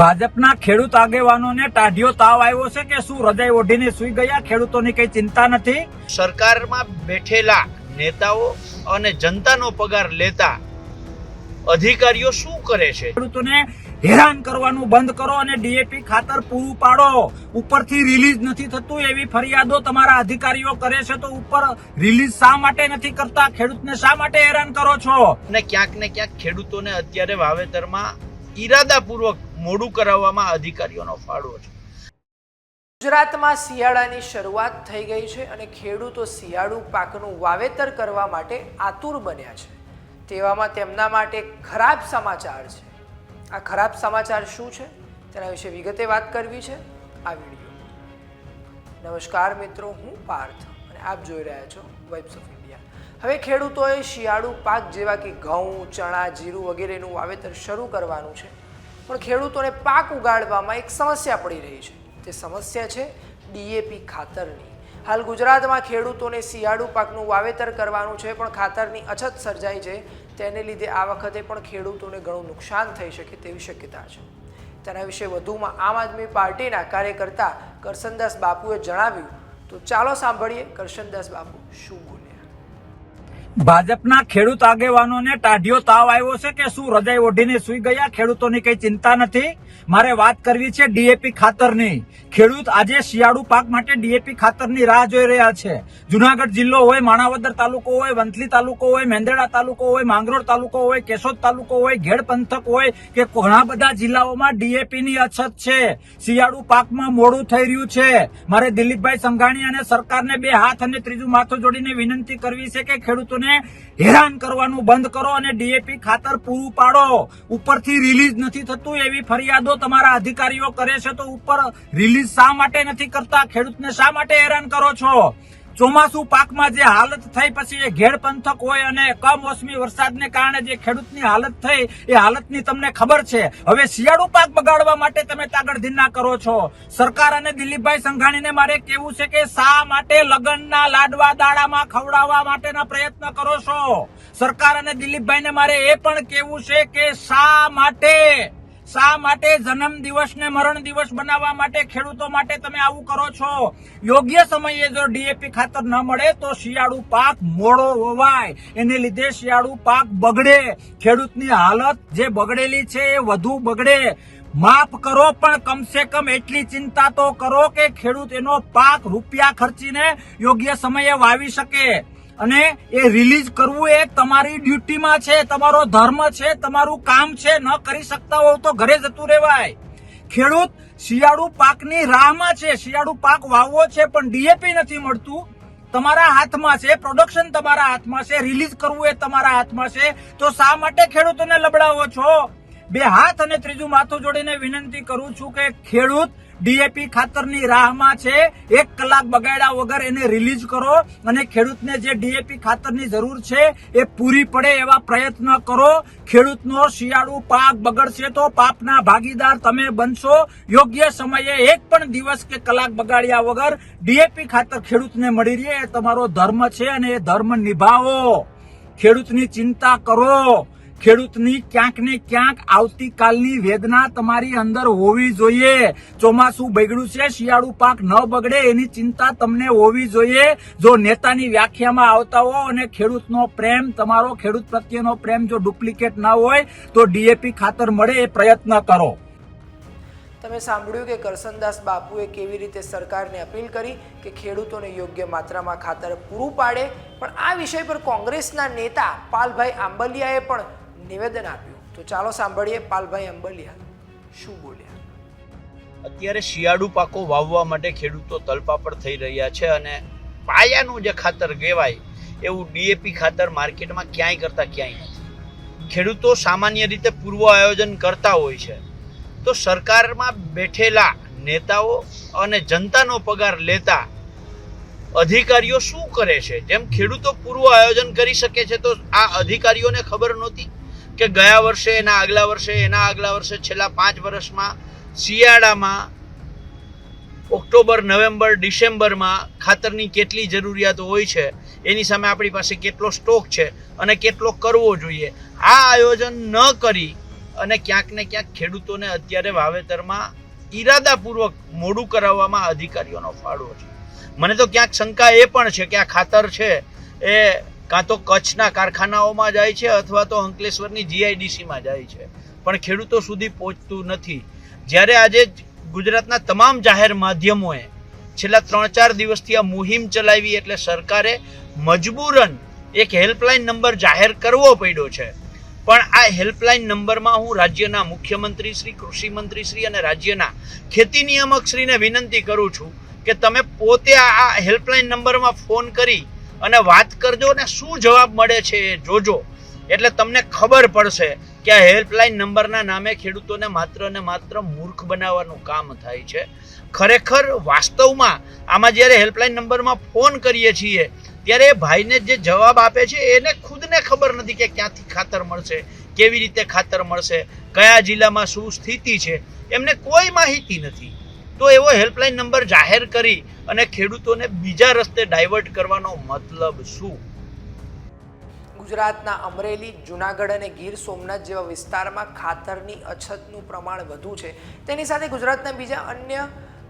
ભાજપના ખેડૂત આગેવાનોને ટાઢિયો તાવ આવ્યો છે કે શું હૃદય ઓઢીને સુઈ ગયા? ખેડૂતોની કઈ ચિંતા નથી? સરકારમાં બેઠેલા નેતાઓ અને જનતાનો પગાર લેતા અધિકારીઓ શું કરે છે? ખેડૂતોને હેરાન કરવાનું બંધ કરો અને ડીએપી ખાતર પૂરું પાડો. ઉપરથી રિલીઝ નથી થતું એવી ફરિયાદો તમારા અધિકારીઓ કરે છે તો ઉપર રિલીઝ શા માટે નથી કરતા? ખેડૂતને શા માટે હેરાન કરો છો? અને ક્યાંક ને ક્યાંક ખેડૂતોને અત્યારે વાવેતરમાં ઈરાદાપૂર્વક મોડું કરાવવામાં અધિકારીઓનો ફાળો છે. ગુજરાતમાં શિયાળાની શરૂઆત થઈ ગઈ છે અને ખેડૂતો શિયાળુ પાકનું વાવેતર કરવા માટે આતુર બન્યા છે. તેવામાં તેમના માટે ખરાબ સમાચાર છે. આ ખરાબ સમાચાર શું છે? તેના વિશે વિગતે વાત કરવી છે આ વીડિયો. નમસ્કાર મિત્રો, હું પાર્થ અને આપ જોઈ રહ્યા છો વેબ્સ ઓફ ઇન્ડિયા હવે ખેડૂતોએ શિયાળુ પાક જેવા કે ઘઉં, ચણા, જીરું વગેરેનું વાવેતર શરૂ કરવાનું છે. પણ ખેડૂતોને પાક ઉગાડવામાં એક સમસ્યા પડી રહી છે. તે સમસ્યા છે ડીએપી ખાતરની. હાલ ગુજરાતમાં ખેડૂતોને શિયાળુ પાકનું વાવેતર કરવાનું છે, પણ ખાતરની અછત સર્જાઈ છે. તેને લીધે આ વખતે પણ ખેડૂતોને ઘણું નુકસાન થઈ શકે તેવી શક્યતા છે. તેના વિશે વધુમાં આમ આદમી પાર્ટીના કાર્યકર્તા કરશનદાસ બાપુએ જણાવ્યું. તો ચાલો સાંભળીએ કરશનદાસ બાપુ શું ભાજપના ખેડૂત આગેવાનોને ટાઢિયો તાવ આવ્યો છે કે શું હૃદય ઓઢીને સુઈ ગયા? ખેડૂતોની કઈ ચિંતા નથી? મારે વાત કરવી છે ડીએપી ખાતરની. ખેડૂત આજે શિયાળુ પાક માટે ડીએપી ખાતરની રાહ જોઈ રહ્યા છે. જુનાગઢ જિલ્લો હોય, માણાવદર તાલુકો હોય, વંથલી તાલુકો હોય, મેંદરડા તાલુકો હોય, માંગરોળ તાલુકો હોય, કેશોદ તાલુકો હોય, ઘેડ પંથક હોય કે ઘણા બધા જિલ્લાઓમાં ડીએપીની અછત છે. શિયાળુ પાકમાં મોડું થઈ રહ્યું છે. મારે દિલીપભાઈ સંઘાણી અને સરકારને બે હાથ અને ત્રીજું માથું જોડીને વિનંતી કરવી છે કે ખેડૂતોને હેરાન કરવાનું બંધ કરો અને ડીએપી ખાતર પૂરું પાડો. ઉપરથી રિલીઝ નથી થતું, એવી ફરિયાદો તમારા અધિકારીઓ કરે છે. તો ઉપર રિલીઝ શા માટે નથી કરતા? ખેડૂતને શા માટે હેરાન કરો છો? ચોમાસુ પાકમાં જે હાલત થઈ પછી એ ઘેડ પંથક હોય અને કમોસમી વરસાદને કારણે જે ખેડૂતની હાલત થઈ, એ હાલતની તમને ખબર છે. હવે શિયાળુ પાક બગાડવા માટે તમે તાગડધીના કરો છો. સરકાર અને દિલીપભાઈ સંઘાણીને મારે કેવું છે કે શા માટે લગ્નના લાડવા દાડામાં ખવડાવવા માટેના પ્રયત્ન કરો છો? સરકાર અને દિલીપભાઈને મારે એ પણ કેવું છે કે શા માટે શા માટે જન્મ દિવસ ને મરણ દિવસ બનાવવા માટે ખેડૂતો માટે તમે આવું કરો છો? યોગ્ય સમયે જો ડીએપી ખાતર ન મળે તો શિયાળુ પાક મોડો વવાય એને લીધે શિયાળુ પાક બગડે. ખેડૂતની હાલત જે બગડેલી છે એ વધુ બગડે. માફ કરો, પણ કમસે કમ એટલી ચિંતા તો કરો કે ખેડૂત એનો પાક રૂપિયા ખર્ચીને યોગ્ય સમયે વાવી શકે. અને એ રિલીઝ કરવું એ તમારી ડ્યુટીમાં છે, તમારો ધર્મ છે, તમારું કામ છે, ન કરી શકતા હોવ તો ઘરે જતું રહેવાય. ખેડૂત શિયાળુ પાકની રાહમાં છે, શિયાળુ પાક વાવવો છે, પણ ડીએપી નથી મળતું. તમારા હાથમાં છે પ્રોડક્શન તમારા હાથમાં છે રિલીઝ કરવું એ તમારા હાથમાં છે. તો શા માટે ખેડૂતોને લબડાવો છો? બે હાથ અને ત્રીજું માથું જોડીને વિનંતી કરું છું કે ખેડૂત ડીએપી ખાતરની રાહમાં છે. એક કલાક બગાડ્યા વગર એને રિલીઝ કરો અને ખેડૂતને જે ડીએપી ખાતરની જરૂર છે એ પૂરી પડે એવા પ્રયત્ન કરો. ખેડૂતનો શિયાળુ પાક બગડશે તો પાપના ભાગીદાર તમે બનશો. યોગ્ય સમયે એક પણ દિવસ કે કલાક બગાડ્યા વગર ડીએપી ખાતર ખેડૂતને મળી રહે એ તમારો ધર્મ છે અને એ ધર્મ નિભાવો. ખેડૂતની ચિંતા કરો. ખેડૂતની ક્યાંક ને ક્યાંક આવતીકાલની વેદના તમારી અંદર હોવી જોઈએ. ચોમાસું બગડ્યું છે, શિયાળુ પાક ન બગડે એની ચિંતા તમને હોવી જોઈએ. જો નેતાની વ્યાખ્યામાં આવતા હો અને ખેડૂતનો પ્રેમ, તમારો ખેડૂત પ્રત્યેનો પ્રેમ જો ડુપ્લિકેટ ના હોય, તો ડીએપી ખાતર મળે એ પ્રયત્ન કરો. તમે સાંભળ્યું કે કરસનદાસ બાપુએ કેવી રીતે સરકારને અપીલ કરી કે ખેડૂતોને યોગ્ય માત્રામાં ખાતર પૂરું પાડે? પણ આ વિષય પર કોંગ્રેસના નેતા પાલભાઈ આંબલિયાએ પણ નિવેદન આપ્યું. તો ચાલો સાંભળીએ પાલભાઈ અંબલિયા શું બોલ્યા. અત્યારે શિયાળુ પાકો વાવવા માટે ખેડૂતો તલપાપડ થઈ રહ્યા છે અને પાયાનું જે ખાતર કહેવાય એવું ડીએપી ખાતર માર્કેટમાં ક્યાંય કરતા ક્યાંય નથી. ખેડૂતો સામાન્ય રીતે પૂર્વ આયોજન કરતા હોય છે. તો સરકારમાં બેઠેલા નેતાઓ અને જનતાનો પગાર લેતા અધિકારીઓ શું કરે છે? જેમ ખેડૂતો પૂર્વ આયોજન કરી શકે છે, તો આ અધિકારીઓને ખબર નહોતી? કે ગયા વર્ષે, એના આગલા વર્ષે, એના આગલા વર્ષે, છેલ્લા પાંચ વર્ષમાં શિયાળામાં ઓક્ટોબર, નવેમ્બર, ડિસેમ્બરમાં ખાતરની કેટલી જરૂરિયાત હોય છે, એની સામે આપણી પાસે કેટલો સ્ટોક છે અને કેટલો કરવો જોઈએ. આ આયોજન ન કરી અને ક્યાંક ને ક્યાંક ખેડૂતોને અત્યારે વાવેતરમાં ઈરાદાપૂર્વક મોડું કરાવવામાં અધિકારીઓનો ફાળો છે. મને તો ક્યાંક શંકા એ પણ છે કે આ ખાતર છે એ કાં તો કચ્છના કારખાનાઓમાં જાય છે અથવા તો અંકલેશ્વરની જીઆઈડીસીમાં જાય છે. પણ ખેડૂતો સુધી પહોંચતું નથી. જ્યારે આજે ગુજરાતના તમામ જાહેર માધ્યમોએ છેલ્લા ત્રણ ચાર દિવસથી આ મુહિમ ચલાવી એટલે સરકારે મજબૂરન એક હેલ્પલાઇન નંબર જાહેર કરવો પડ્યો છે. પણ આ હેલ્પલાઇન નંબરમાં હું રાજ્યના મુખ્યમંત્રી શ્રી, કૃષિ મંત્રી શ્રી અને રાજ્યના ખેતી નિયામક શ્રીને વિનંતી કરું છું કે તમે પોતે આ હેલ્પલાઇન નંબરમાં ફોન કરી અને વાત કરજો અને શું જવાબ મળે છે એ જોજો. એટલે તમને ખબર પડશે કે આ હેલ્પલાઇન નંબરના નામે ખેડૂતોને માત્ર ને માત્ર મૂર્ખ બનાવવાનું કામ થાય છે. ખરેખર વાસ્તવમાં આમાં જ્યારે હેલ્પલાઇન નંબરમાં ફોન કરીએ છીએ, ત્યારે એ ભાઈને જે જવાબ આપે છે એને ખુદને ખબર નથી કે ક્યાંથી ખાતર મળશે, કેવી રીતે ખાતર મળશે, કયા જિલ્લામાં શું સ્થિતિ છે, એમને કોઈ માહિતી નથી. તો એવો હેલ્પલાઇન નંબર જાહેર કરી અને ખેડૂતોને બીજા રસ્તે ડાયવર્ટ કરવાનો મતલબ શું? ગુજરાતના અમરેલી, જુનાગઢ અને ગીર સોમનાથ જેવા વિસ્તારમાં ખાતરની અછતનું પ્રમાણ વધુ છે. તેની સાથે ગુજરાતના બીજા અન્ય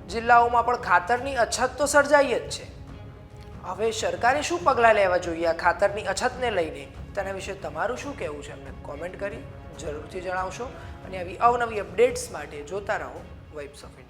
જિલ્લાઓમાં પણ ખાતરની અછત તો સર્જાઈ જ છે. હવે સરકારે શું પગલાં લેવા જોઈએ આ ખાતરની અછતને લઈને? તેના વિશે તમારું શું કહેવું છે? અમને કોમેન્ટ કરી જરૂરથી જણાવશો. અને આવી અવનવી અપડેટ્સ માટે જોતા રહો ઇન્ડિયા